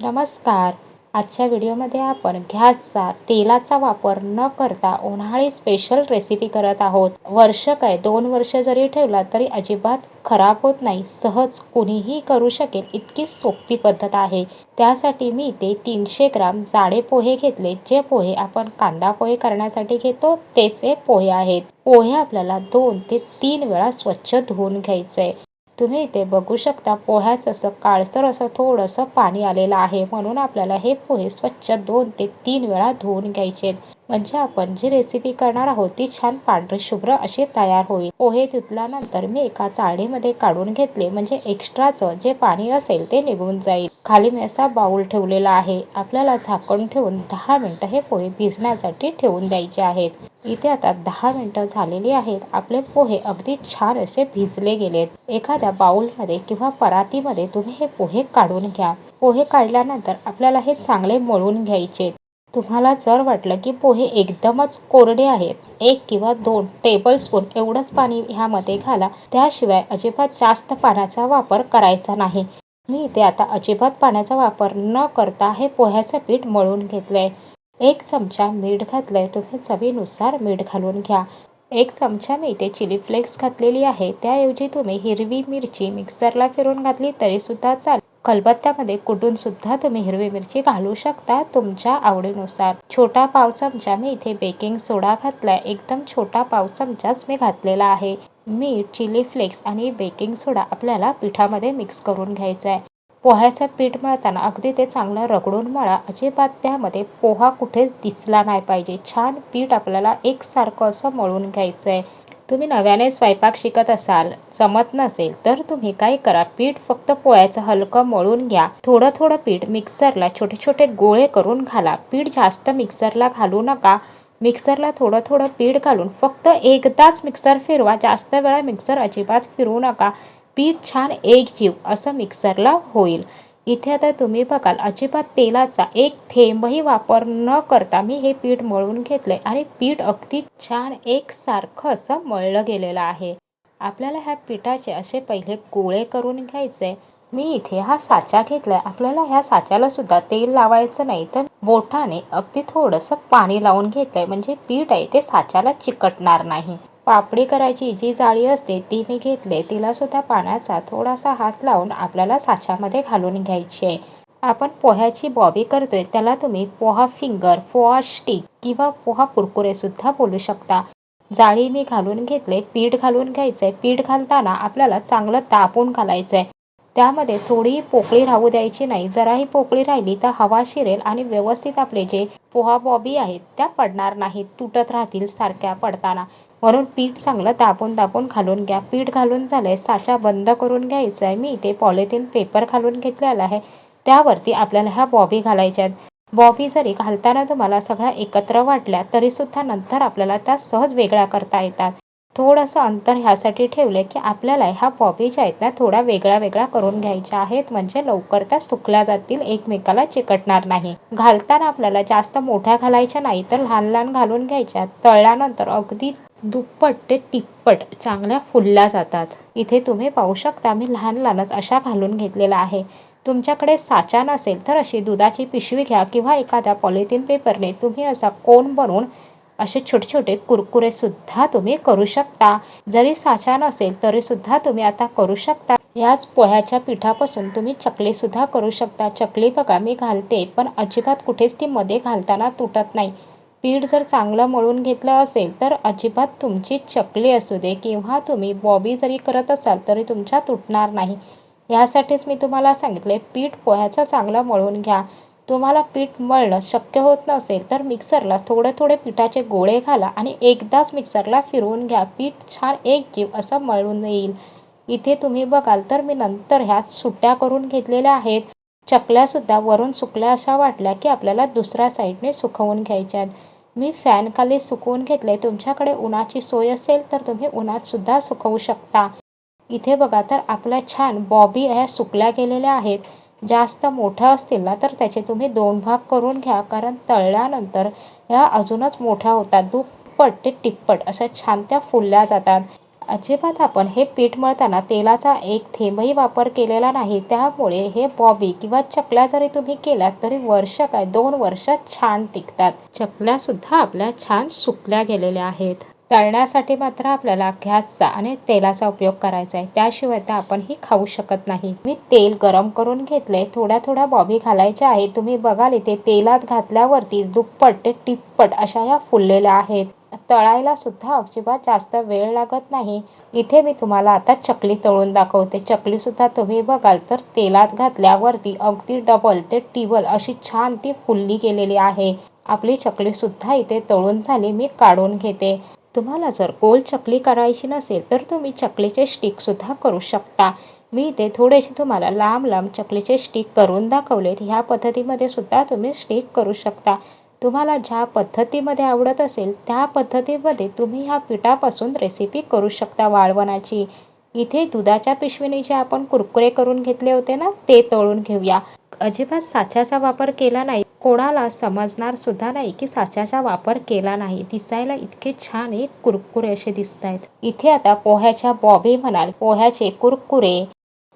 नमस्कार. आजच्या व्हिडिओमध्ये आपण गॅसचा तेलाचा वापर न करता उन्हाळी स्पेशल रेसिपी करत आहोत. वर्ष काय? दोन वर्ष जरी ठेवला तरी अजिबात खराब होत नाही. सहज कुणीही करू शकेल इतकी सोपी पद्धत आहे. त्यासाठी मी इथे तीनशे ग्राम जाडे पोहे घेतले. जे पोहे आपण कांदा पोहे करण्यासाठी घेतो तेच हे पोहे आहेत. पोहे आपल्याला दोन ते तीन वेळा स्वच्छ धुवून घ्यायचे. तुम्ही इथे बघू शकता पोह्याचं असं काळसर असं थोडंसं पाणी आलेलं आहे. म्हणून आपल्याला हे पोहे स्वच्छ दोन ते तीन वेळा धुवून घ्यायचे म्हणजे आपण जी रेसिपी करणार आहोत ती छान पांढरी शुभ्र अशी तयार होईल. पोहे धुतल्यानंतर मी एका चाळणीमध्ये काढून घेतले. म्हणजे एक्स्ट्राचं जे पाणी असेल ते निघून जाईल. खाली मी असा बाऊल ठेवलेला आहे. आपल्याला झाकण ठेवून दहा मिनटं हे पोहे भिजण्यासाठी ठेवून द्यायचे आहेत. इथे आता दहा मिनटं झालेली आहेत. आपले पोहे अगदी छान असे भिजले गेलेत. एखाद्या बाउलमध्ये किंवा परातीमध्ये तुम्ही हे पोहे काढून घ्या. पोहे काढल्यानंतर आपल्याला हे चांगले मळून घ्यायचे. तुम्हाला जर वाटलं की पोहे एकदमच कोरडे आहेत एक किंवा दोन टेबल स्पून एवढंच पाणी ह्यामध्ये घाला. त्याशिवाय अजिबात जास्त पाण्याचा वापर करायचा नाही. मी इथे आता अजिबात पाण्याचा वापर न करता हे पोह्याचं पीठ मळून घेतलंय. एक चमचा मीठ घातलंय तुम्ही चवीनुसार मीठ घालून घ्या. एक चमचा मी इथे चिली फ्लेक्स घातलेली आहे. त्याऐवजी तुम्ही हिरवी मिरची मिक्सरला फिरून घातली तरीसुद्धा चालेल. खलबत्त्यामध्ये कुटूनसुद्धा तुम्ही हिरवी मिरची घालू शकता तुमच्या आवडीनुसार. छोटा पाव चमचा मी इथे बेकिंग सोडा घातलाय. एकदम छोटा पाव चमचाच मी घातलेला आहे. मीठ चिली फ्लेक्स आणि बेकिंग सोडा आपल्याला पिठामध्ये मिक्स करून घ्यायचा आहे पोह्याचं पीठ मळताना अगदी ते चांगलं रगडून मळा. अजिबात त्यामध्ये पोहा कुठेच दिसला नाही पाहिजे. छान पीठ आपल्याला एकसारखं असं मळून घ्यायचं आहे तुम्ही नव्याने स्वयंपाक शिकत असाल जमत नसेल तर तुम्ही काय करा. पीठ फक्त पोळ्याचं हलकं मळून घ्या. थोडं थोडं पीठ मिक्सरला छोटे छोटे गोळे करून घाला. पीठ जास्त मिक्सरला घालू नका. मिक्सरला थोडं थोडं पीठ घालून फक्त एकदाच मिक्सर फिरवा. जास्त वेळा मिक्सर अजिबात फिरवू नका. पीठ छान एक जीव असं मिक्सरला होईल. इथे आता तुम्ही बघाल अजिबात तेलाचा एक थेंबही वापर न करता मी हे पीठ मळून घेतले आणि पीठ अगदी छान एकसारखं असं मळलं गेलेलं आहे. आपल्याला ह्या पिठाचे असे पहिले गोळे करून घ्यायचे. मी इथे हा साचा घेतलाय. आपल्याला ह्या साच्याला सुद्धा तेल लावायचं नाही तर बोटाने अगदी थोडंसं पाणी लावून घेतलंय. म्हणजे पीठ आहे ते साच्याला चिकटणार नाही. पापडी करायची जी जाळी असते ती मी घेतले. तिला सुद्धा पाण्याचा थोडासा हात लावून आपल्याला साच्यामध्ये घालून घ्यायची आहे. आपण पोह्याची बॉबी करतोय त्याला तुम्ही पोहा फिंगर पोहा स्टिक किंवा पोहा कुरकुरे सुद्धा बोलू शकता. जाळी मी घालून घेतले पीठ घालून घ्यायचंय. पीठ घालताना आपल्याला चांगलं तापून घालायचंय. त्यामध्ये थोडीही पोकळी राहू द्यायची नाही. जराही पोकळी राहिली तर हवा शिरेल आणि व्यवस्थित आपले जे पोहा बॉबी आहेत त्या पडणार नाहीत तुटत राहतील सारख्या पडताना. म्हणून पीठ चांगलं तापून तापून घालून घ्या. पीठ घालून झालं आहे साचा बंद करून घ्यायचा आहे मी इथे पॉलिथिन पेपर घालून घेतलेला आहे. त्यावरती आपल्याला ह्या बॉबी घालायच्या आहेत. बॉबी जरी घालताना तुम्हाला सगळ्या एकत्र वाटल्या तरीसुद्धा नंतर आपल्याला त्या सहज वेगळ्या करता येतात. थोडंसं अंतर ह्यासाठी ठेवले की आपल्याला ह्या बॉबी ज्या आहेत ना थोड्या वेगळ्या वेगळ्या करून घ्यायच्या आहेत. म्हणजे लवकर त्या सुकल्या जातील एकमेकाला चिकटणार नाही. घालताना आपल्याला जास्त मोठ्या घालायच्या नाही तर लहान लहान घालून घ्यायच्या. तळल्यानंतर अगदी दुप्पट ते तिप्पट चांगल्या फुलल्या जातात. इथे तुम्ही पाहू शकता मी लहान लहानच अशा घालून घेतलेला आहे. तुमच्याकडे साचा नसेल तर अशी दुधाची पिशवी घ्या किंवा एखाद्या पॉलिथिन पेपरने तुम्ही असा कोन बनवून असे छोटे छोटे कुरकुरे सुद्धा तुम्ही करू शकता. जरी साचा नसेल तरी सुद्धा तुम्ही आता करू शकता. याच पोह्याच्या पिठापासून तुम्ही चकली सुद्धा करू शकता. चकली बघा मी घालते पण अजिबात कुठेच ती मध्ये घालताना तुटत नाही. पीठ जर चांगलं मळून घेतलं असेल तर अजिबात तुमची चकली असू दे किंवा तुम्ही बॉबी जरी करत असाल तरी तुमच्या तुटणार नाही. यासाठीच मी तुम्हाला सांगितले पीठ पोह्याचं चांगलं मळून घ्या. तुम्हाला पीठ मळणं शक्य होत नसेल तर मिक्सरला थोडे थोडे पिठाचे गोळे घाला आणि एकदाच मिक्सरला फिरवून घ्या. पीठ छान एक जीव असं मळून येईल. इथे तुम्ही बघाल तर मी नंतर ह्या सुट्ट्या करून घेतलेल्या आहेत. चकल्यासुद्धा वरून सुकल्या अशा वाटल्या की आपल्याला दुसऱ्या साईडने सुकवून घ्यायच्या आहेत. मी फॅनखाली सुकवून घेतले तुमच्याकडे उन्हाची सोय असेल तर तुम्ही उन्हातसुद्धा सुकवू शकता. इथे बघा तर आपल्या छान बॉबी ह्या सुकल्या गेलेल्या आहेत. जास्त मोठ्या असतील ना तर त्याचे तुम्ही दोन भाग करून घ्या. कारण तळल्यानंतर ह्या अजूनच मोठ्या होतात. दुप्पट ते टिप्पट अशा छान त्या फुलल्या जातात. अजिबात आपण हे पीठ मळताना तेलाचा एक थेंबही वापर केलेला नाही. त्यामुळे हे बॉबी किंवा चकल्या जरी तुम्ही केल्यात तरी वर्ष काय दोन वर्ष छान टिकतात. चकल्या सुद्धा आपल्या छान सुकल्या गेलेल्या आहेत. तळण्यासाठी मात्र आपल्याला गॅसचा आणि तेलाचा उपयोग करायचा आहे. त्याशिवाय तर आपण ही खाऊ शकत नाही. मी तेल गरम करून घेतले थोड्या थोड्या बॉबी घालायच्या आहेत. तुम्ही बघाल इथे तेलात घातल्यावरती दुप्पट ते टिप्पट अशा या फुललेल्या आहेत. तळायला सुद्धा अजिबात जास्त वेळ लागत नाही. इथे मी तुम्हाला आता चकली तळून दाखवते. चकली सुद्धा तुम्ही बघाल तर तेलात घातल्यावरती अगदी डबल ते टिबल अशी छान ती फुलली गेलेली आहे. आपली चकली सुद्धा इथे तळून झाली मी काढून घेते. तुम्हाला जर गोल चकली करायची नसेल तर तुम्ही चकलीचे स्टिक सुद्धा करू शकता. मी इथे थोडेसे तुम्हाला लांब लांब चकलीचे स्टिक करून दाखवलेत. ह्या पद्धतीमध्ये सुद्धा तुम्ही स्टिक करू शकता. तुम्हाला ज्या पद्धतीमध्ये आवडत असेल त्या पद्धतीमध्ये तुम्ही ह्या पिठापासून रेसिपी करू शकता वाळवणाची. इथे दुधाच्या पिशवीने जे आपण कुरकुरे करून घेतले होते ना ते तळून घेऊया. अजिबात साच्याचा वापर केला नाही. कोणाला समजणार सुद्धा नाही की साच्याचा वापर केला नाही. दिसायला इतके छान एक कुरकुरे असे दिसत आहेत इथे आता पोह्याच्या बॉबी म्हणाल पोह्याचे कुरकुरे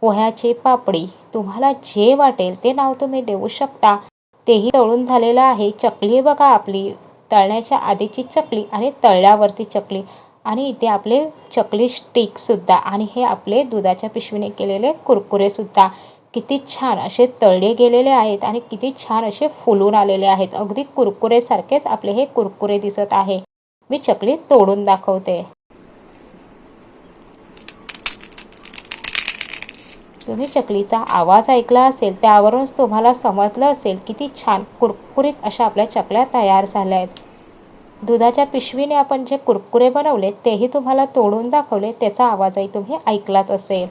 पोह्याची पापडी तुम्हाला जे वाटेल ते नाव तुम्ही देऊ शकता. तेही तळून झालेलं आहे. चकली बघा आपली. तळण्याच्या आधीची चकली आणि तळल्यावरती चकली. आणि इथे आपले चकली स्टिकसुद्धा आणि हे आपले दुधाच्या पिशवीने केलेले कुरकुरेसुद्धा किती छान असे तळले गेलेले आहेत आणि किती छान असे फुलून आलेले आहेत. अगदी कुरकुरेसारखेच आपले हे कुरकुरे दिसत आहे. मी चकली तोडून दाखवते. तुम्ही चकलीचा आवाज ऐकला असेल त्यावरूनच तुम्हाला समजलं असेल किती छान कुरकुरीत अशा आपल्या चकल्या तयार झाल्या आहेत दुधाच्या पिशवीने आपण जे कुरकुरे बनवले तेही तुम्हाला तोडून दाखवले त्याचा आवाजही तुम्ही ऐकलाच असेल.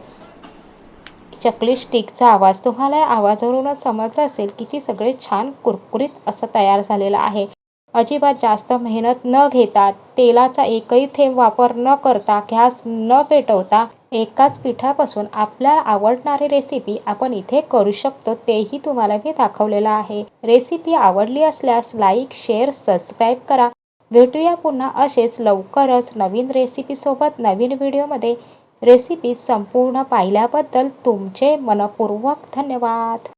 चकली स्टिकचा आवाज तुम्हाला या आवाजावरूनच समजलं असेल किती सगळे छान कुरकुरीत असं तयार झालेलं आहे. अजिबात जास्त मेहनत न घेता तेलाचा एकही थेंब वापर न करता घास न पेटवता एकाच पिठापासून आपल्याला आवडणारी रेसिपी आपण इथे करू शकतो तेही तुम्हाला मी दाखवलेलं आहे. रेसिपी आवडली असल्यास लाईक शेअर सबस्क्राईब करा. भेटूया पुन्हा असेच लवकरच नवीन रेसिपीसोबत नवीन व्हिडिओमध्ये रेसिपी संपूर्ण पाहिल्याबद्दल तुमचे मनपूर्वक धन्यवाद.